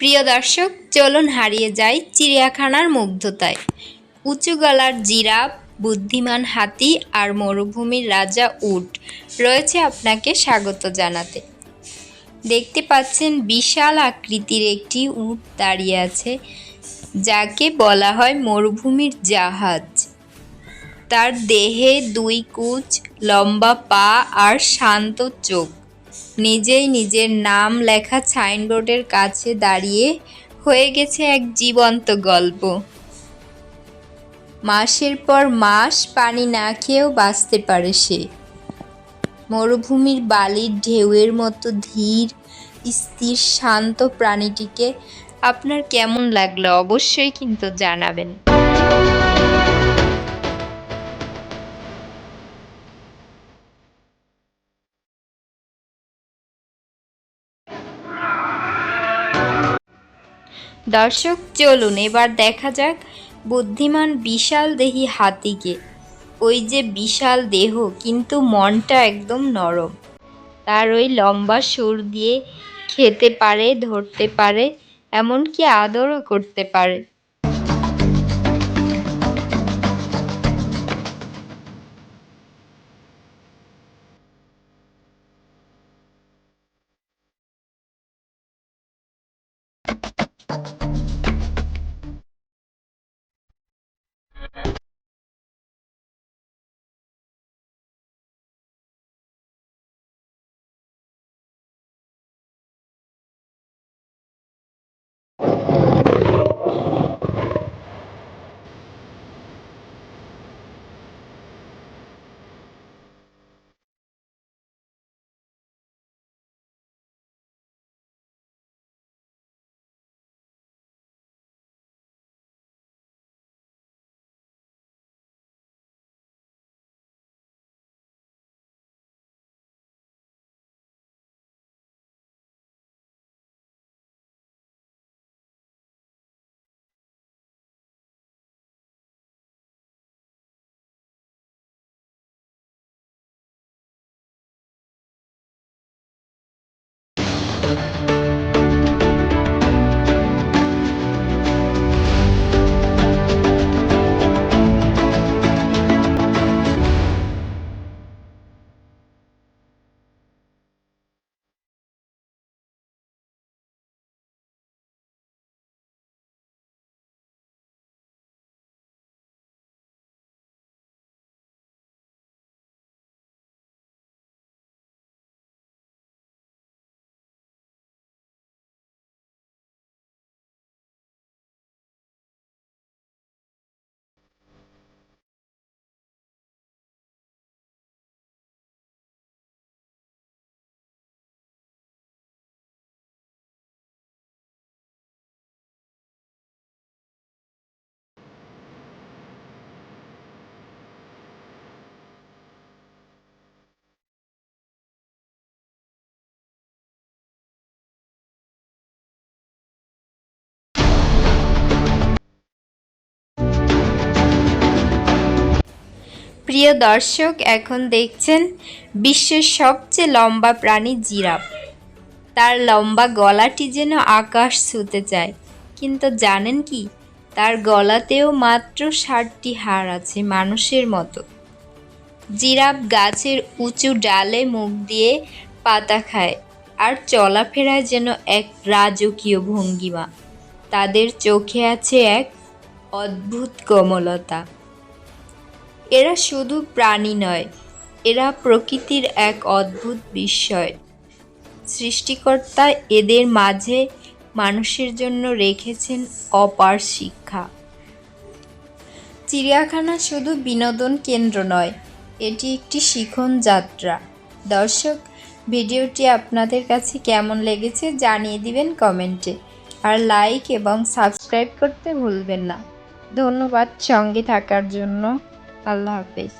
প্রিয় দর্শক, চলুন হারিয়ে যাই চিড়িয়াখানার মুগ্ধতায়। উঁচু গলার জিরাফ, বুদ্ধিমান হাতি আর মরুভূমির রাজা উট রয়েছে আপনাকে স্বাগত জানাতে। দেখতে পাচ্ছেন বিশাল আকৃতির একটি উট দাঁড়িয়ে আছে, যাকে বলা হয় মরুভূমির জাহাজ। তার দেহে দুই কুচ, লম্বা পা আর শান্ত চোখ। নিজেই নিজের নাম লেখা সাইনবোর্ডের কাছে দাঁড়িয়ে হয়ে গেছে এক জীবন্ত গল্প। মাসের পর মাস পানি না খেয়েও বাঁচতে পারে সে। মরুভূমির বালির ঢেউয়ের মতো ধীর, স্থির, শান্ত প্রাণীটিকে আপনার কেমন লাগল অবশ্যই কিন্তু জানাবেন। দর্শক, চলুন এবার দেখা যাক বুদ্ধিমান বিশাল দেহি হাতিকে। ওই যে বিশাল দেহ, কিন্তু মনটা একদম নরম। তার ওই লম্বা সুর দিয়ে খেতে পারে, ধরতে পারে, এমনকি আদরও করতে পারে। প্রিয় দর্শক, এখন দেখছেন বিশ্বের সবচেয়ে লম্বা প্রাণী জিরাফ। তার লম্বা গলাটি যেন আকাশ ছুতে চায়। কিন্তু জানেন কি, তার গলাতেও মাত্র ষাটটি হাড় আছে মানুষের মতো। জিরাফ গাছের উঁচু ডালে মুখ দিয়ে পাতা খায় আর চলাফেরায় যেন এক রাজকীয় ভঙ্গিমা। তাদের চোখে আছে এক অদ্ভুত কোমলতা। এরা শুধু প্রাণী নয়, এরা প্রকৃতির এক অদ্ভুত বিস্ময়। সৃষ্টিকর্তা এদের মাঝে মানুষের জন্য রেখেছেন অপার শিক্ষা। চিড়িয়াখানা শুধু বিনোদন কেন্দ্র নয়, এটি একটি শিখন যাত্রা। দর্শক, ভিডিওটি আপনাদের কাছে কেমন লেগেছে জানিয়ে দিবেন কমেন্টে। আর লাইক এবং সাবস্ক্রাইব করতে ভুলবেন না। ধন্যবাদ সঙ্গে থাকার জন্য। আল্লাহ হাফেজ